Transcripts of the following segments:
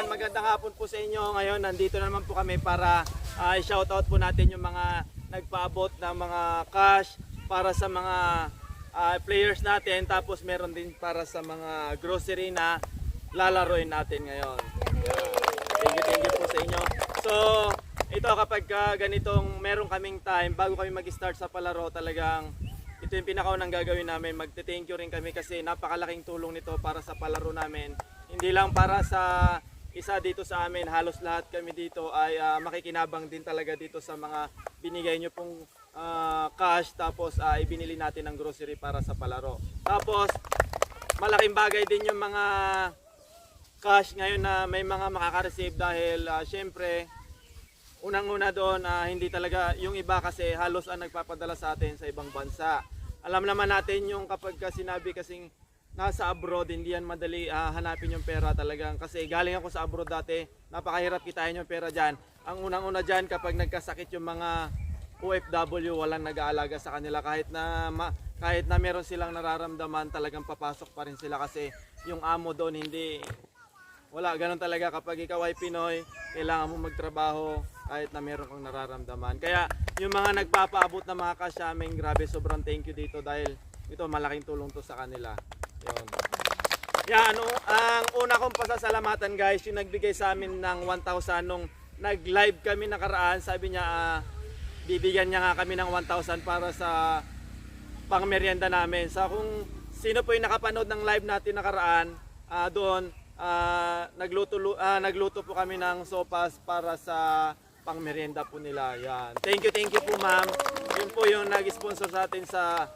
yan, magandang hapon po sa inyo. Ngayon, nandito na naman po kami para ah, i-shoutout po natin yung mga nagpaabot ng mga cash para sa mga ah, players natin. Tapos meron din para sa mga grocery na lalaroin natin ngayon. Thank you, thank you po sa inyo. So, ito kapag ka ganitong meron kaming time, bago kami mag-start sa palaro, talagang ito yung pinakaunang gagawin namin. Magte-thank you rin kami kasi napakalaking tulong nito para sa palaro namin. Hindi lang para sa isa dito sa amin, halos lahat kami dito ay ah, makikinabang din talaga dito sa mga binigay nyo pong ah, cash tapos ah, ibinili natin ng grocery para sa palaro. Tapos malaking bagay din yung mga cash ngayon na may mga makaka-receive dahil ah, syempre unang-una doon ah, hindi talaga yung iba kasi halos ang nagpapadala sa atin sa ibang bansa. Alam naman natin yung kapag ka sinabi kasing nasa abroad hindi yan madali ah, hanapin yung pera talagang kasi galing ako sa abroad dati napakahirap kitain yung pera diyan. Ang unang-una diyan kapag nagkasakit yung mga OFW walang nag-aalaga sa kanila kahit na ma- kahit na meron silang nararamdaman talagang papasok pa rin sila kasi yung amo doon hindi wala, ganun talaga kapag ikaw ay Pinoy, kailangan mo magtrabaho kahit na meron kang nararamdaman. Kaya yung mga nagpapaabot ng mga cash sa amin, grabe sobrang thank you dito dahil ito malaking tulong to sa kanila. Yun. Yan, ano, ang una kong pasasalamatan guys, yung nagbigay sa amin ng 1,000 nung nag-live kami nakaraan, sabi niya ah, bibigyan niya nga kami ng 1,000 para sa pangmeryenda namin. Sa kung sino po yung nakapanood ng live natin nakaraan, ah, doon ah, nagluto lu- ah, nagluto po kami ng sopas para sa pangmeryenda po nila. Yan. Thank you, thank you po ma'am. Yun po yung nag-sponsor sa atin sa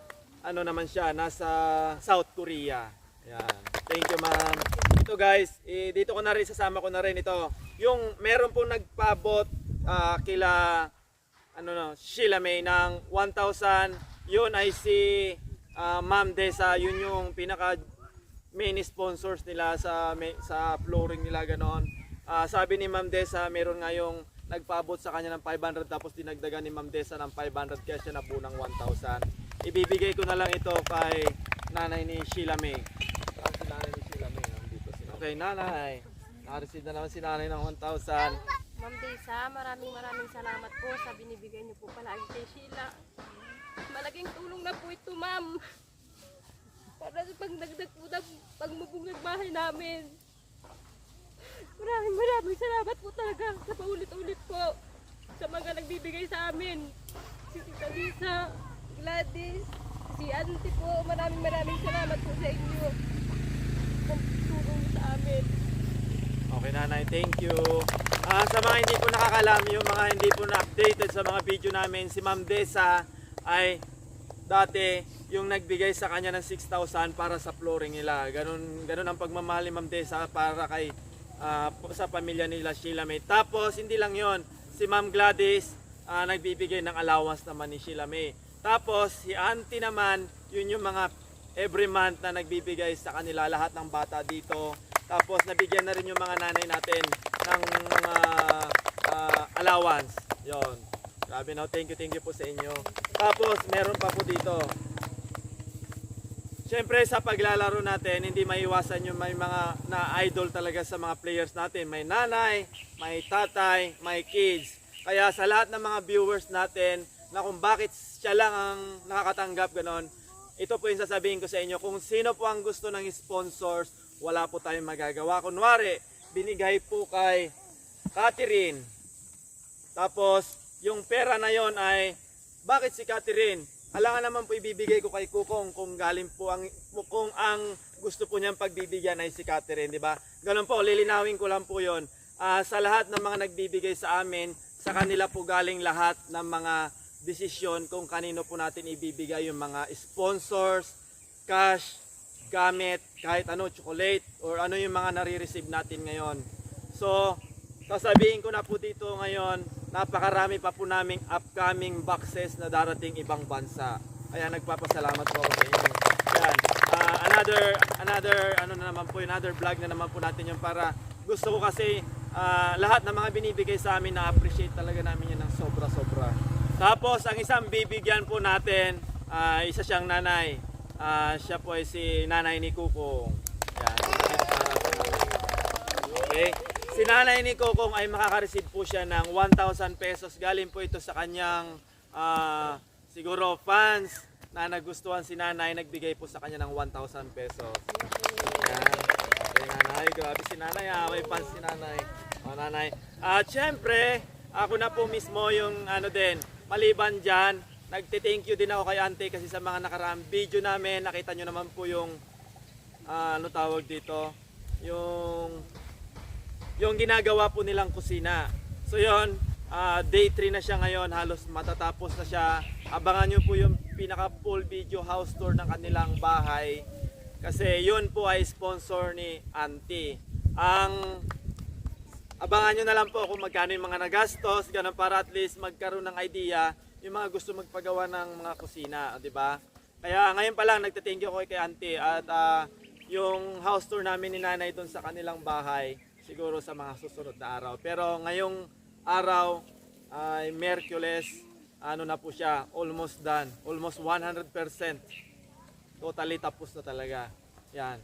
ano naman siya, nasa South Korea. Yan. Thank you ma'am. Ito guys, eh, dito ko na rin sasama ko na rin ito. Yung meron po nagpabot ah, kila ano no, Sheila May ng 1,000. Yun ay si ah, Ma'am Desa, yun yung pinaka main sponsors nila sa may- sa flooring nila ganon. Ah, sabi ni Ma'am Desa, meron nga yung nagpaabot sa kanya ng 500 tapos dinagdagan ni Ma'am Desa ng 500 kaya siya nabuo ng 1,000. Ibibigay ko na lang ito kay nanay ni Sheila May. Saan si nanay ni Sheila May? Nandito si Okay, nanay. Nakareceive na naman si nanay ng 1,000. Ma'am Desa, maraming maraming salamat po sa binibigay niyo po palagi kay Sheila. Malaking tulong na po ito, ma'am. Para sa pagdagdag po ng pagmubungag bahay namin. Maraming maraming salamat po talaga sa paulit-ulit po sa mga nagbibigay sa amin. Si Tita Lisa, Gladys, si Auntie po, maraming maraming salamat po sa inyo. Tulong sa amin. Okay nanay, thank you. Ah, sa mga hindi po nakakalam, yung mga hindi po na-updated sa mga video namin, si Ma'am Desa ay dati yung nagbigay sa kanya ng 6,000 para sa flooring nila. Ganun, ganun ang pagmamahal ni Ma'am Desa para kay ah, sa pamilya nila Sheila May. Tapos hindi lang yon si Ma'am Gladys ah, nagbibigay ng allowance naman ni Sheila May. Tapos si Auntie naman, yun yung mga every month na nagbibigay sa kanila lahat ng bata dito. Tapos nabigyan na rin yung mga nanay natin ng mga ah, allowance. Yon. Grabe no, thank you, thank you po sa inyo. Tapos meron pa po dito. Siyempre sa paglalaro natin, hindi maiwasan yung may mga na-idol talaga sa mga players natin. May nanay, may tatay, may kids. Kaya sa lahat ng mga viewers natin, na kung bakit siya lang ang nakakatanggap ganon, ito po yung sasabihin ko sa inyo. Kung sino po ang gusto ng sponsors, wala po tayong magagawa. Kunwari, binigay po kay Catherine. Tapos, yung pera na yon ay, bakit si Catherine? Alangan naman po ibibigay ko kay Kukong kung galing po ang, kung ang gusto po niyang pagbibigyan ay si Catherine, di ba? Ganun po, lilinawin ko lang po yon. Ah, sa lahat ng mga nagbibigay sa amin, sa kanila po galing lahat ng mga desisyon kung kanino po natin ibibigay yung mga sponsors, cash, gamit, kahit ano, chocolate, or ano yung mga nare-receive natin ngayon. So, sasabihin ko na po dito ngayon, napakarami pa po naming upcoming boxes na darating ibang bansa. Kaya nagpapasalamat po ako sa inyo. Yan. Ah, another, another, ano na naman po, another vlog na naman po natin yung para gusto ko kasi ah, lahat ng mga binibigay sa amin na-appreciate talaga namin yun ng sobra-sobra. Tapos, ang isang bibigyan po natin, ah, isa siyang nanay. Ah, siya po ay si nanay ni Kukong. Okay? Si nanay ni Kokong ay makaka-receive po siya ng 1,000 pesos. Galing po ito sa kanyang ah, siguro fans na nagustuhan si nanay. Nagbigay po sa kanya ng 1,000 pesos. Yan. Okay, nanay. Grabe si nanay ha. May fans si nanay. O, nanay. At syempre, ako na po mismo yung ano din, maliban dyan, nagte-thank you din ako kay ante kasi sa mga nakaraang video namin, nakita nyo naman po yung, ah, ano tawag dito, yung yung ginagawa po nilang kusina. So yon, ah, day 3 na siya ngayon, halos matatapos na siya. Abangan nyo po yung pinaka full video house tour ng kanilang bahay. Kasi yun po ay sponsor ni Auntie. Ang abangan nyo na lang po kung magkano yung mga nagastos, ganun para at least magkaroon ng idea yung mga gusto magpagawa ng mga kusina, di ba? Kaya ngayon pa lang nagte-thank you ko kay Auntie at ah, yung house tour namin ni Nanay doon sa kanilang bahay siguro sa mga susunod na araw. Pero ngayong araw ay Merkules, ano na po siya, almost done. Almost 100%. Totally tapos na talaga. Yan.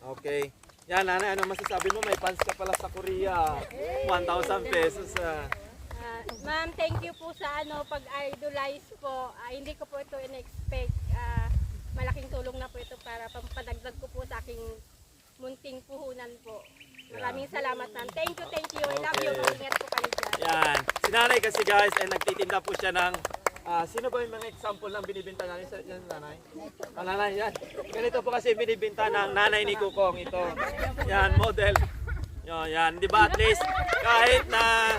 Okay. Yan, nanay, ano masasabi mo? May fans ka pala sa Korea. 1,000 pesos. Ah. Ah, ma'am, thank you po sa ano pag-idolize po. Ah, hindi ko po ito in-expect. Ah, malaking tulong na po ito para pampadagdag ko po sa aking munting puhunan po. Maraming salamat ma'am. Thank you, thank you. I love you. Okay. Mag-ingat po kayo dyan. Yan. Si nanay kasi guys, ay nagtitinda po siya ng Ah, sino ba yung mga example ng binibinta natin sa yan, nanay? Ah, nanay, yan. Ganito po kasi binibinta ng nanay ni Kukong ito. Yan, model. Yan, yan. Di ba at least kahit na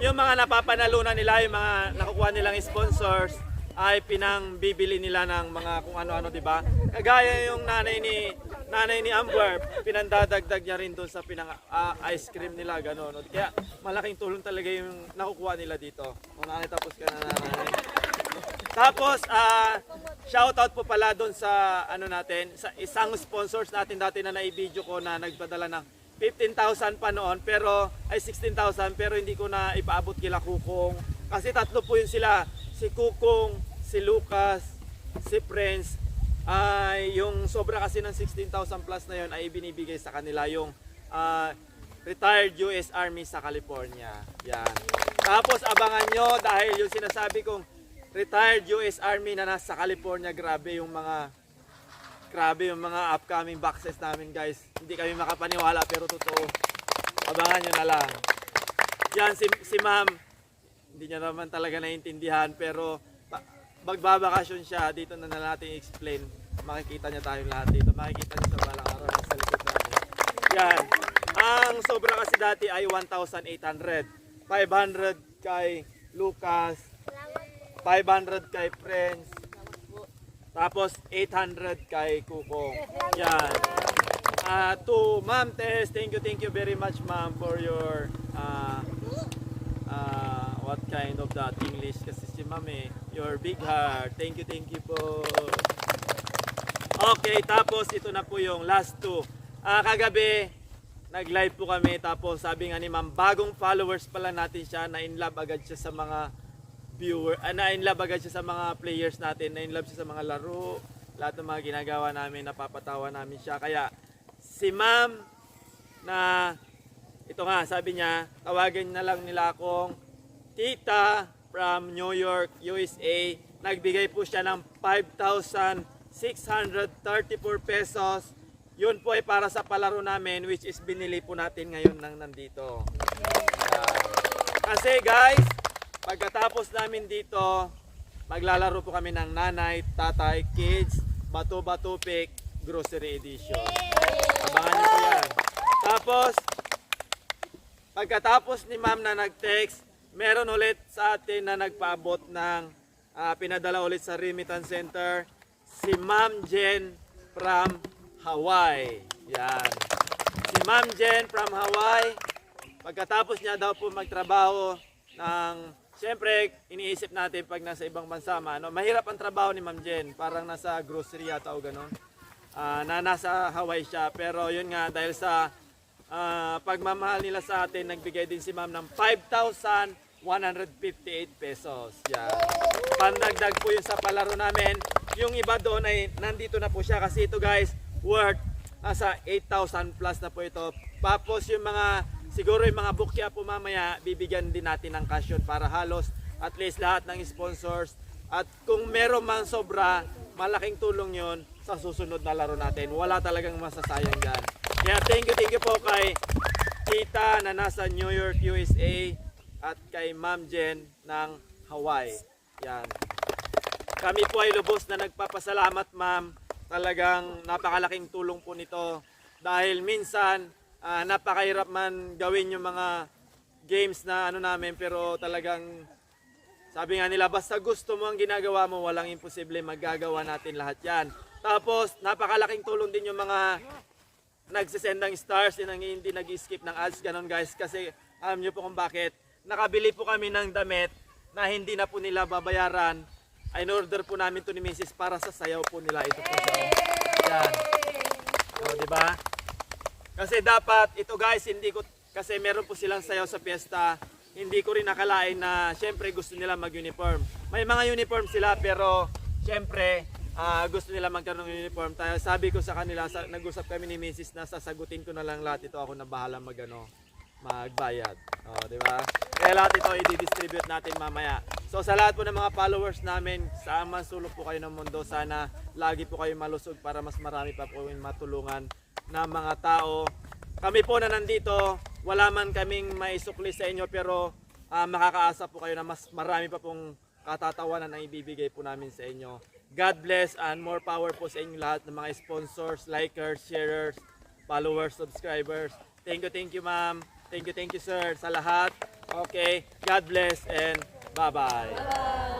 yung mga napapanalunan nila, yung mga nakukuha nilang sponsors, ay pinang bibili nila ng mga kung ano-ano, di ba? Kagaya yung nanay ni nanay ni Amber, pinandadagdag niya rin doon sa pinang ah, ice cream nila, gano'n. no? Kaya malaking tulong talaga yung nakukuha nila dito. O nanay, tapos ka na nanay. Tapos, ah, shoutout po pala doon sa ano natin, sa isang sponsors natin dati na naibideo ko na nagpadala ng 15,000 pa noon, pero ay 16,000 pero hindi ko na ipaabot kila Kukong. Kasi tatlo po yun sila, si Kukong, si Lucas, si Prince. Ay yung sobra kasi ng 16,000 plus na yun ay binibigay sa kanila yung ah, retired US Army sa California. Yan. Tapos abangan nyo dahil yung sinasabi kong retired US Army na nasa California, grabe yung mga grabe yung mga upcoming boxes namin guys. Hindi kami makapaniwala pero totoo. Abangan nyo na lang. Yan si, si ma'am, hindi niya naman talaga naiintindihan pero magbabakasyon siya, dito na na natin explain. Makikita niya tayong lahat dito. Makikita niya sa balang araw sa likod natin. Yan. Ang sobra kasi dati ay 1,800. 500 kay Lucas. 500 kay Friends. Tapos 800 kay Kuko. Yan. Ah, to Ma'am Tess, thank you, thank you very much ma'am for your ah, what kind of that English kasi si ma'am eh, your big heart. Thank you, thank you po. Okay, tapos ito na po yung last two. Ah, kagabi, nag-live po kami tapos sabi nga ni ma'am, bagong followers pala natin siya, na in love agad siya sa mga viewer, ah, na in love agad siya sa mga players natin, na in love siya sa mga laro, lahat ng mga ginagawa namin, napapatawa namin siya. Kaya si ma'am na ito nga, sabi niya, tawagin na lang nila akong tita from New York, USA. Nagbigay po siya ng 5,634 pesos. Yun po ay para sa palaro namin which is binili po natin ngayon nang nandito. Ah, kasi guys, pagkatapos namin dito, maglalaro po kami ng nanay, tatay, kids, bato-bato pick, grocery edition. Abangan niyo po yan. Tapos, pagkatapos ni ma'am na nag-text, meron ulit sa atin na nagpaabot ng ah, pinadala ulit sa remittance center, si Ma'am Jen from Hawaii. Yan. Si Ma'am Jen from Hawaii, pagkatapos niya daw po magtrabaho ng Siyempre, iniisip natin pag nasa ibang bansa, ano, mahirap ang trabaho ni Ma'am Jen. Parang nasa grocery yata o ganun. Ah, na nasa Hawaii siya. Pero yun nga, dahil sa ah, pagmamahal nila sa atin, nagbigay din si Ma'am ng 5,158 pesos. Yan. Pandagdag po yun sa palaro namin. Yung iba doon ay nandito na po siya kasi ito guys, worth nasa 8,000 plus na po ito. Tapos yung mga siguro yung mga bukya po mamaya, bibigyan din natin ng cash para halos at least lahat ng sponsors. At kung meron man sobra, malaking tulong yon sa susunod na laro natin. Wala talagang masasayang dyan. Kaya thank you, thank you po kay Tita na nasa New York, USA at kay Ma'am Jen ng Hawaii. Yan. Kami po ay lubos na nagpapasalamat ma'am. Talagang napakalaking tulong po nito. Dahil minsan, ah, napakahirap man gawin yung mga games na ano namin pero talagang sabi nga nila, basta gusto mo ang ginagawa mo, walang imposible, magagawa natin lahat yan. Tapos, napakalaking tulong din yung mga nagsisend ng stars and ang hindi nag-skip ng ads, ganon guys. Kasi alam nyo po kung bakit. Nakabili po kami ng damit na hindi na po nila babayaran. Ay, in-order po namin to ni Mrs. para sa sayaw po nila. Ito po siya. Yan. O, di ba? Kasi dapat, ito guys, hindi ko, kasi meron po silang sayaw sa piyesta. Hindi ko rin nakalain na, syempre gusto nila mag-uniform. May mga uniform sila, pero, syempre, ah, gusto nila magkaroon ng uniform. Tayo, sabi ko sa kanila, sa, nag-usap kami ni Mrs. na sasagutin ko na lang lahat ito. Ako na bahala mag, ano, magbayad. O, di ba? Kaya lahat ito i-distribute natin mamaya. So sa lahat po ng mga followers namin, saan man sulok po kayo ng mundo, sana lagi po kayo malusog para mas marami pa po yung matulungan na mga tao. Kami po na nandito, wala man kaming maisukli sa inyo pero ah, makakaasa po kayo na mas marami pa pong katatawanan ang ibibigay po namin sa inyo. God bless and more power po sa inyo lahat ng mga sponsors, likers, sharers, followers, subscribers. Thank you, thank you ma'am. Thank you, thank you sir sa lahat. Okay, God bless and bye-bye.